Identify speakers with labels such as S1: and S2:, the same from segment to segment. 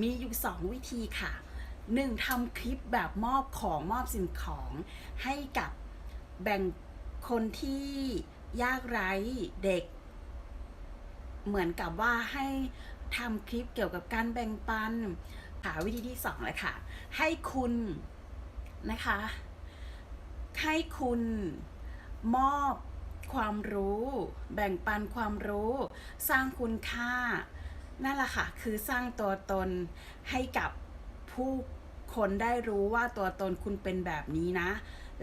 S1: มีอยู่ 2 วิธีค่ะ 1. ทำคลิปแบบมอบของมอบสิ่งของให้กับแบ่งคนที่ยากไร้เด็ก เหมือนกับว่าให้ทำคลิปเกี่ยวกับการแบ่งปันหาวิธีที่สองเลยค่ะ ให้คุณนะคะ ให้คุณมอบความรู้ แบ่งปันความรู้ สร้างคุณค่า นั่นแหละค่ะ คือสร้างตัวตนให้กับผู้คนได้รู้ว่าตัวตนคุณเป็นแบบนี้นะ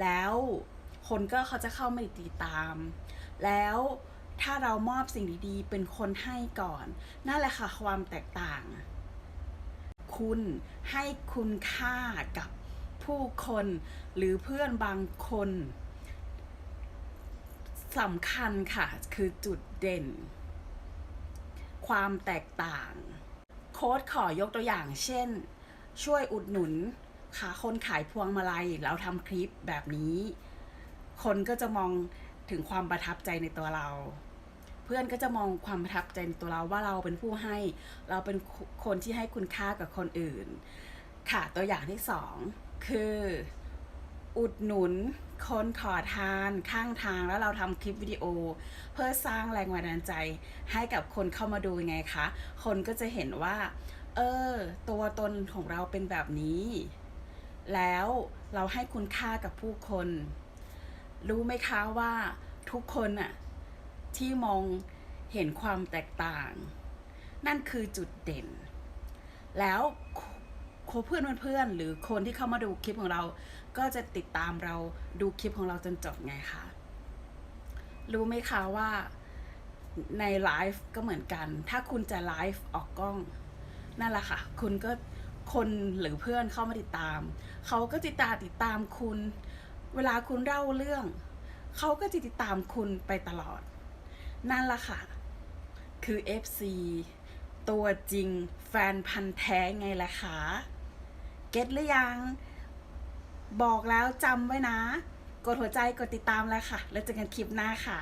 S1: แล้วคนก็เขาจะเข้ามาติดตาม แล้วถ้าเรามอบสิ่งดีๆ เป็นคนให้ก่อน นั่นแหละค่ะความแตกต่าง คุณให้คุณค่ากับผู้คนหรือเพื่อนบางคนสำคัญค่ะ คือจุดเด่น ความแตกต่าง โค้ดขอยกตัวอย่าง เช่น ช่วยอุดหนุนค่ะคนขายพวงมาลัยเราทำคลิปแบบนี้ คนก็จะมองถึงความประทับใจในตัวเรา เพื่อนก็จะมองความประทับใจในตัวเราว่าเราเป็นผู้ให้ เราเป็นคนที่ให้คุณค่ากับคนอื่น ค่ะตัวอย่างที่สองคือ อุดหนุนคนขอทานข้างทางแล้วเราทำคลิปวิดีโอ เพื่อสร้างแรงบันดาลใจ ให้กับคนเข้ามาดูไงคะ คนก็จะเห็นว่า เออ ตัวตนของเราเป็นแบบนี้ แล้วเราให้คุณค่ากับผู้คน รู้ไหมคะว่าทุกคนอะที่มองเห็นความแตกต่าง นั่นคือจุดเด่น แล้ว เพื่อนเพื่อนหรือคนที่เข้ามาดูคลิปของเรา ก็จะติดตามเราดูคลิปของเราจนจบไงคะรู้ไหมคะว่าในไลฟ์ก็เหมือนกัน ถ้าคุณจะไลฟ์ออกกล้อง นั่นแหละค่ะ คุณก็คนหรือเพื่อนเข้ามาติดตาม เขาก็ติดตาติดตามคุณ เวลาคุณเล่าเรื่อง เขาก็จะติดตามคุณไปตลอด นั่นแหละค่ะ คือ FC ตัวจริงแฟนพันธ์แท้ไงล่ะคะ เก็ตหรือยัง บอกแล้วจำไว้นะ กดหัวใจกดติดตามแล้วค่ะ แล้วเจอกันคลิปหน้าค่ะ